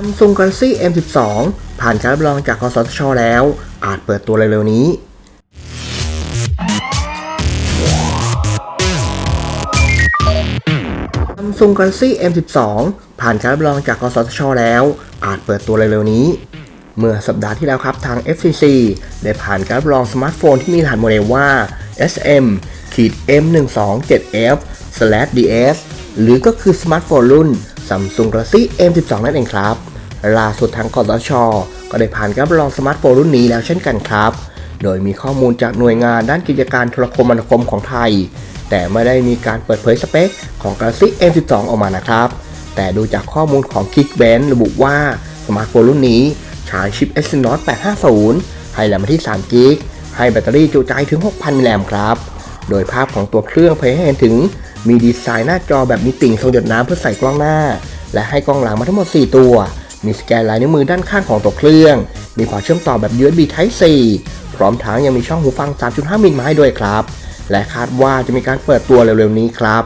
Samsung Galaxy M12 ผ่านการรับรองจากกสทชแล้ว อาจเปิดตัวเร็วๆนี้ Samsung Galaxy M12 ผ่านการรับรองจากกสทชแล้ว อาจเปิดตัวเร็วๆนี้ เมื่อสัปดาห์ที่แล้วครับทาง FCC ได้ผ่านการรับรองสมาร์ทโฟนที่มีรหัสโมเดลว่า SM M127F DS หรือก็คือสมาร์ทโฟนรุ่น Samsung Galaxy M12 นั่นเองครับ ล่าสุดทางกสช ก็ได้ผ่านการรับรองสมาร์ทโฟนรุ่นนี้แล้วเช่นกันครับ โดยมีข้อมูลจากหน่วยงานด้านกิจการโทรคมนาคมของไทย แต่ไม่ได้มีการเปิดเผยสเปคของ Galaxy M12 ออกมานะครับ แต่ดูจากข้อมูลของ Geekbench ระบุว่าสมาร์ทโฟนรุ่นนี้ใช้ชิป Exynos 850 ให้แรมมที่3 g b ให้แบตเตอรี่จุใจถึง 6,000มิลลิแอมป์ครับ โดยภาพของตัวเครื่องเผยให้เห็นถึง มีดีไซน์หน้าจอแบบมีติ่งทรงหยดน้ำเพื่อใส่กล้องหน้า และให้กล้องหลังมาทั้งหมด 4 ตัว มีสแกนลายนิ้วมือด้านข้างของตัวเครื่อง มีพอร์ตเชื่อมต่อแบบ USB Type C พร้อมทั้งยังมีช่องหูฟัง 3.5 มิลมาให้ด้วยครับ และคาดว่าจะมีการเปิดตัวเร็วๆนี้ครับ